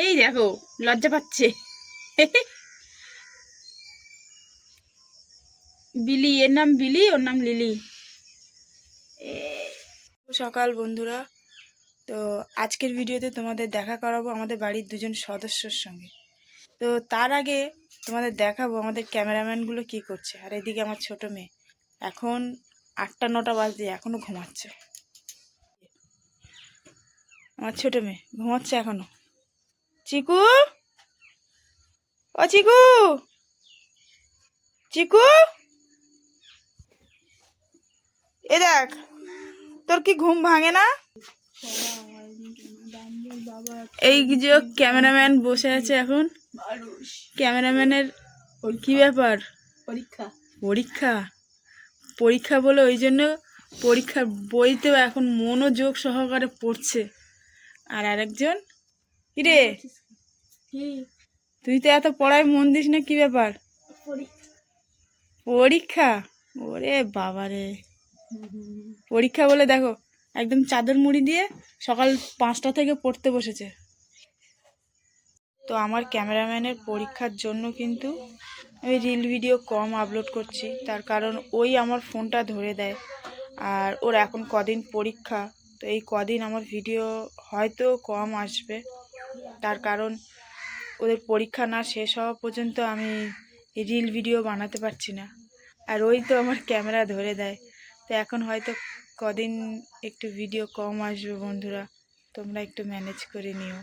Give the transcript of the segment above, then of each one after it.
এই দেখো, লজ্জা পাচ্ছে। বিলি, এর নাম বিলি, ওর নাম লিলি। সকাল বন্ধুরা। তো আজকের ভিডিওতে তোমাদের দেখা করাবো আমাদের বাড়ির দুজন সদস্যর সঙ্গে। তো তার আগে তোমাদের দেখাবো আমাদের ক্যামেরাম্যানগুলো কি করছে। আর এদিকে আমার ছোট মেয়ে। এখন আটটা, নটা বাজে এখনও ঘুমাচ্ছে। আমার ছোট মেয়ে, ঘুমাচ্ছে এখনও। চিকু? ও চিকু? চিকু? এ দেখ তোর কি ঘুম ভাঙে না? এই যে ক্যামেরাম্যান বসে আছে এখন। ক্যামেরাম্যানের কি ব্যাপার? পরীক্ষা। পরীক্ষা? পরীক্ষা বলে ওই জন্য পরীক্ষার বইতেও এখন মনোযোগ সহকারে পড়ছে। আর আরেকজন? কিরে? তুই তো এত পড়ায় মন দিস না কি ব্যাপার? পরীক্ষা। ওরে বাবা রে পরীক্ষা বলে দেখো একদম চাদর মুড়ি দিয়ে সকাল পাঁচটা থেকে পড়তে বসেছে। তো আমার ক্যামেরাম্যানের পরীক্ষার জন্য কিন্তু আমি রিল ভিডিও কম আপলোড করছি। তার কারণ ওই আমার ফোনটা ধরে দেয়। আর ওর এখন কদিন পরীক্ষা তো এই কদিন আমার ভিডিও হয়তো কম আসবে। তার কারণ ওদের পরীক্ষা না শেষ হওয়া পর্যন্ত আমি রিল ভিডিও বানাতে পারছি না। আর ওই তো আমার ক্যামেরা ধরে দেয়। তো এখন হয়তো কদিন একটু ভিডিও কম আসবে বন্ধুরা। তোমরা একটু ম্যানেজ করে নিও।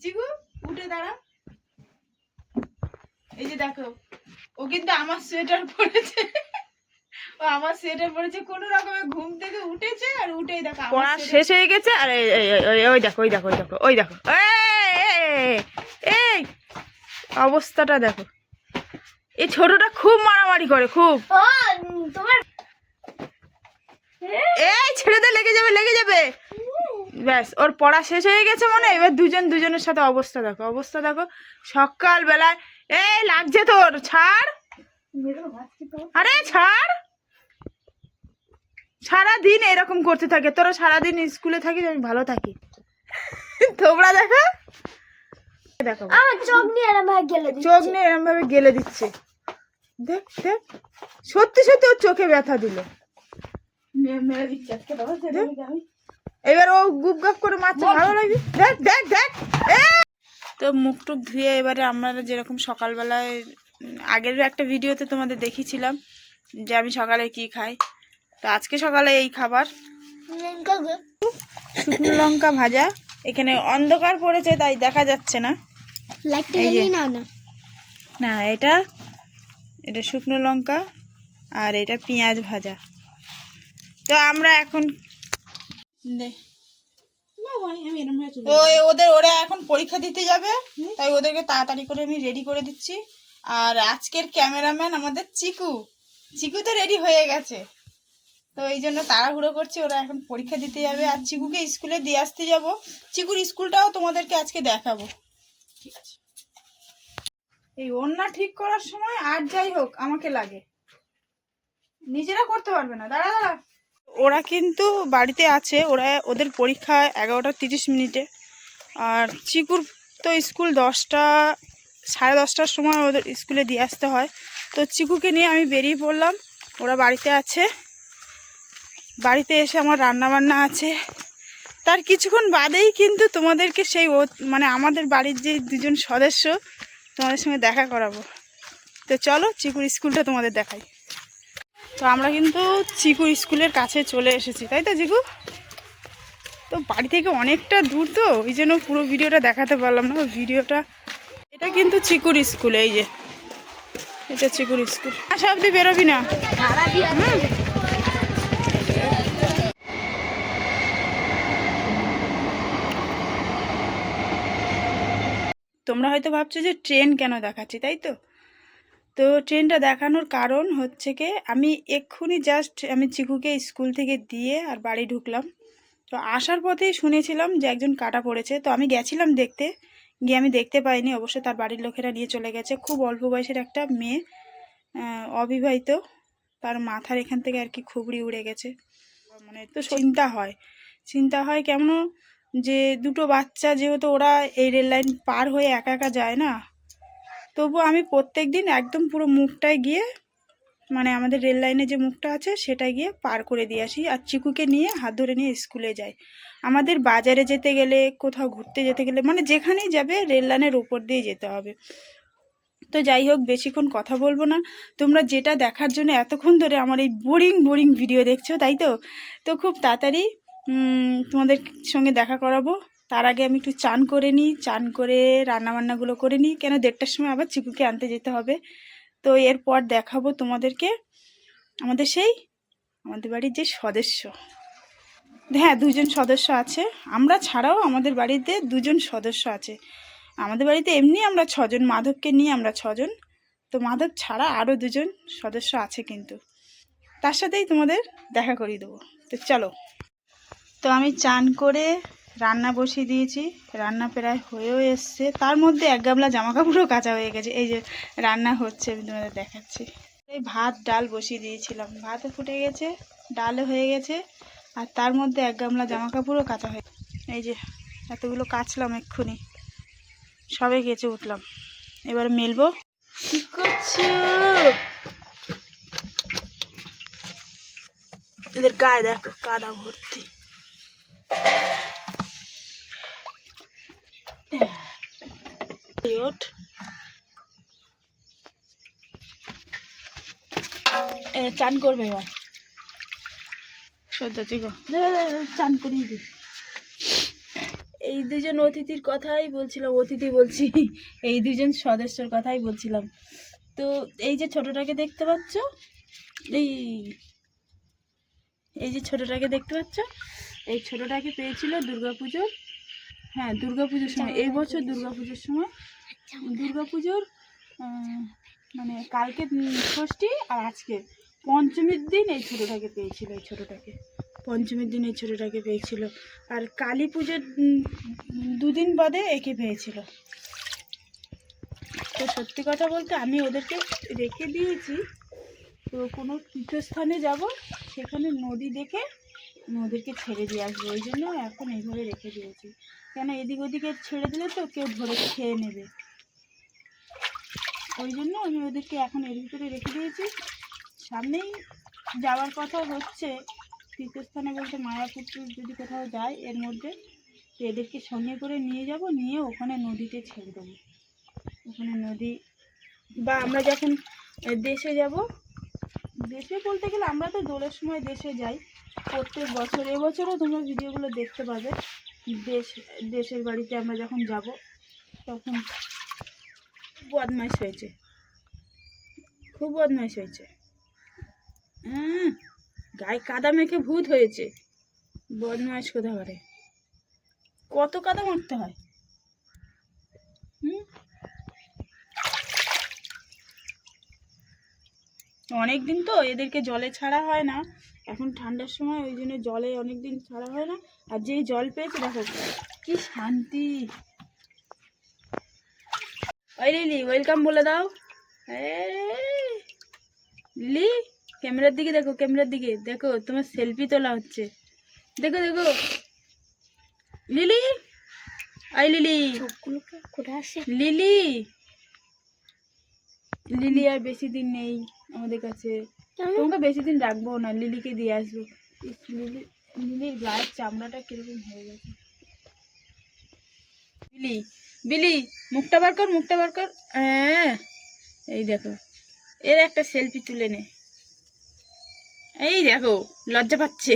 চিকু উঠে দাঁড়া। এই যে দেখো, ও কিন্তু আমার সোয়েটার পরেছে। আমার সোয়েটার পরেছে কোনো রকমে ঘুম থেকে উঠেছে আর উঠেই দেখো পড়া শেষ হয়ে গেছে আর ওই দেখো ওই দেখো ওই দেখো ওই দেখো। এই, অবস্থাটা দেখো। এই ছোটটা খুব মারামারি করে খুব। তোমার এই ছেড়ে দে লেগে যাবে লেগে যাবে। ব্যাস ওর পড়া শেষ হয়ে গেছে মনে হয়, এবার দুজন দুজনের সাথে অবস্থা দেখো অবস্থা দেখো। সকাল বেলায় এই লাগছে তোর ছাড়। আরে ছাড়। সারাদিন এরকম করতে থাকে। তোরা সারাদিন স্কুলে থাকিস আমি ভালো থাকি। তোমরা দেখো। দেখো। চোখ নিয়ে এরম ভাবে গেলে দিচ্ছে। চোখ নিয়ে এরম ভাবে গেলে দিচ্ছে। দেখ দেখ। সত্যি সত্যি ওর চোখে ব্যথা দিল। এবার ও গুপ গাপ করে মারছে ভালো লাগে দেখ দেখ দেখ। তো মুখ টুক ধুয়ে এবারে আমরা যেরকম সকালবেলায় আগের একটা ভিডিওতে তোমাদের দেখিয়েছিলাম যে আমি সকালে কি খাই। তো আজকে সকালে এই খাবার। লঙ্কা শুকনো লঙ্কা ভাজা। এখানে অন্ধকার পড়েছে তাই দেখা যাচ্ছে না। না। না এটা এটা শুকনো লঙ্কা আর এটা পেঁয়াজ ভাজা। তো আমরা এখন ওই ওদের ওরা এখন পরীক্ষা দিতে যাবে তাই ওদেরকে তাড়াতাড়ি করে আমি রেডি করে দিচ্ছি। আর আজকের ক্যামেরাম্যান আমাদের চিকু। চিকু তো রেডি হয়ে গেছে। তো এই জন্য তাড়াহুড়ো করছি, ওরা এখন পরীক্ষা দিতে যাবে। আর চিকুকে স্কুলে দিয়ে আসতে যাব। চিকুর স্কুলটাও তোমাদেরকে আজকে দেখাবো। ঠিক আছে। এই ওড়না ঠিক করার সময় আর যাই হোক, আমাকে লাগে। নিজেরা করতে পারবে না। দাঁড়া দাঁড়া। ওরা কিন্তু বাড়িতে আছে। ওরা ওদের পরীক্ষা এগারোটা তিরিশ মিনিটে। আর চিকুর তো স্কুল দশটা, সাড়ে দশটার সময় ওদের স্কুলে দিয়ে আসতে হয়। তো চিকুকে নিয়ে আমি বেরিয়ে পড়লাম। ওরা বাড়িতে আছে। বাড়িতে এসে আমার রান্না বান্না আছে। তার কিছুক্ষণ বাদেই কিন্তু তোমাদেরকে সেই ও- মানে আমাদের বাড়ির যে দুজন সদস্য, তোমাদের সঙ্গে দেখা করাবো। তো চলো চিকুর স্কুলটা তোমাদের দেখাই। তো আমরা কিন্তু চিকুর স্কুলের কাছে চলে এসেছি, তাই তো চিকু? তো বাড়ি থেকে অনেকটা দূর তো ওই জন্য পুরো ভিডিওটা দেখাতে পারলাম না, ভিডিওটা এটা কিন্তু চিকুর স্কুল, এই যে। এটা চিকুর স্কুল। আশা অব্দি বেরোবি না? হুম। তোমরা হয়তো ভাবছ যে ট্রেন কেন দেখাচ্ছি, তাই তো? তো ট্রেনটা দেখানোর কারণ হচ্ছে কি, আমি এক্ষুনি জাস্ট আমি চিকুকে স্কুল থেকে দিয়ে আর বাড়ি ঢুকলাম। তো আসার পথেই শুনেছিলাম যে একজন কাটা পড়েছে, তো আমি গেছিলাম দেখতে। গিয়ে আমি দেখতে পাইনি, অবশ্য তার বাড়ির লোকেরা নিয়ে চলে গেছে। খুব অল্প বয়সের একটা মেয়ে অবিবাহিত। তার মাথার এখান থেকে আর কি খুবড়ি উড়ে গেছে। মানে তো চিন্তা হয়। চিন্তা হয় কেমন যে দুটো বাচ্চা যেহেতু ওরা এই রেল লাইন পার হয়ে একা একা যায় না, তবু আমি প্রত্যেক দিন একদম পুরো মুখটায় গিয়ে মানে আমাদের রেল লাইনে যে মুখটা আছে সেটা গিয়ে পার করে দিয়ে আসি আর চিকুকে নিয়ে হাত ধরে নিয়ে স্কুলে যাই। আমাদের বাজারে যেতে গেলে, কোথাও ঘুরতে যেতে গেলে মানে যেখানেই যাবে রেল লাইনের উপর দিয়ে যেতে হবে। তো যাই হোক, বেশিক্ষণ কথা বলব না। তোমরা যেটা দেখার জন্য এতক্ষণ ধরে আমার এই বোরিং বোরিং ভিডিও দেখছ, তাই তো? তো খুব তাড়াতাড়ি তোমাদের সঙ্গে দেখা করাবো। তার আগে আমি একটু চান করে নিই, চান করে রান্নাবান্নাগুলো করে নিই। কেন দেড়টার সময় আবার চিকুকে আনতে যেতে হবে। তো এরপর দেখাবো তোমাদেরকে আমাদের সেই, আমাদের বাড়ির যে সদস্য। হ্যাঁ দুজন সদস্য আছে। আমরা ছাড়াও আমাদের বাড়িতে দুজন সদস্য আছে। আমাদের বাড়িতে এমনি আমরা ছজন, মাধবকে নিয়ে আমরা ছজন। তো মাধব ছাড়া আরও দুজন সদস্য আছে কিন্তু। তার সাথেই তোমাদের দেখা করিয়ে দেবো। তো চলো। তো আমি চান করে রান্না বসিয়ে দিয়েছি। রান্না প্রায় হয়েও এসছে। তার মধ্যে এক গামলা জামা কাপড়ও কাঁচা হয়ে গেছে। এই যে রান্না হচ্ছে, আমি তোমাদের দেখাচ্ছি। এই ভাত, ডাল বসিয়ে দিয়েছিলাম। ভাতও ফুটে গেছে, ডালও হয়ে গেছে, আর তার মধ্যে এক গামলা জামা কাপড়ও কাঁচা হয়ে এই যে এতগুলো কাচলাম এক্ষুনি। সবে গেছে উঠলাম। এবারে মেলবো। কি করছ? এদের গায়ে দেখো, কাদা ভর্তি। চান করবে এবার। সদ্য ঠিক চান করিয়ে দিই। এই দুজন অতিথির কথাই বলছিলাম অতিথি বলছি এই দুজন সদস্যর কথাই বলছিলাম। তো এই যে ছোটটাকে দেখতে পাচ্ছ এই এই যে ছোটটাকে দেখতে পাচ্ছ এই ছোটটাকে পেয়েছিল দুর্গাপুজোর? হ্যাঁ দুর্গাপুজোর সময়। এই বছর দুর্গাপুজোর সময়। দুর্গাপুজোর মানে কালকে ষষ্ঠী আর আজকে পঞ্চমীর দিন এই ছোটোটাকে পেয়েছিল, এই ছোটোটাকে। পঞ্চমীর দিন এই ছোটোটাকে পেয়েছিল। আর কালী পুজোর দুদিন বাদে একে পেয়েছিল। তো সত্যি কথা বলতে আমি ওদেরকে রেখে দিয়েছি। তো কোনো তীর্থস্থানে যাব, সেখানে নদী দেখে আমি ওদেরকে ছেড়ে দিয়ে আসব, ওই জন্য এখন এইভাবে রেখে দিয়েছি। কেন এদিক ওদিকে ছেড়ে দিলে তো কেউ ধরে খেয়ে নেবে। ওই জন্য আমি ওদেরকে এখন এর ভিতরে রেখে দিয়েছি। সামনেই যাওয়ার কথা হচ্ছে, তীর্থস্থানে বলতে মায়াপুর যদি কোথাও যায়, এর মধ্যে তো এদেরকে সঙ্গে করে নিয়ে যাব, নিয়ে ওখানে নদীতে ছেড়ে দেবো। ওখানে নদী বা আমরা যখন দেশে যাব, দেশে বলতে গেলে আমরা তো দোলের সময় দেশে যাই। প্রত্যেক বছর, এবছরও তোমরা ভিডিওগুলো দেখতে পাবে। দেশ, দেশের বাড়িতে আমরা যখন যাব, তখন বদমাইশ হয়েছে। খুব বদমাইশ হয়েছে। হ্যাঁ গায়ে কাদা মেখে ভূত হয়েছে। বদমাইশ কোথা করে কত কাদা মারতে হয়। হুম? অনেক দিন তো এদেরকে জলে ছাড়া হয় না। এখন ঠান্ডার সময় ওই জন্য জলে অনেক দিন ছাড়া হয় না। আর যেই জল পেয়েছে দেখো কি শান্তি। ওই লিলি ওয়েলকাম বলে দাও। লিলি ক্যামেরার দিকে দেখো ক্যামেরার দিকে। দেখো তোমার সেলফি তোলা হচ্ছে। দেখো দেখো। লিলি আই লিলি। লিলি লিলি আর বেশি দিন নেই আমাদের কাছে? তোমাকে বেশি দিন রাখব না, লিলিকে দিয়ে আসব। লিলি লিলির গায়ের চামড়াটা কীরকম হয়ে গেছে। বিলি বিলি, মুখটা বার কর, মুখটা বার কর। হ্যাঁ এই দেখো, এর একটা সেলফি তুলে নে। এই দেখো, লজ্জা পাচ্ছে।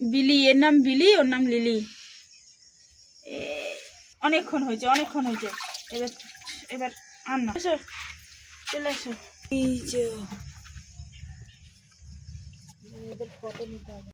বিলি, এর নাম বিলি, ওর নাম লিলি। অনেকক্ষণ হয়েছে অনেকক্ষণ হয়েছে। এবার এবার আন না এসো চলে এসো এই যে। এদের ফটো নিতে হবে।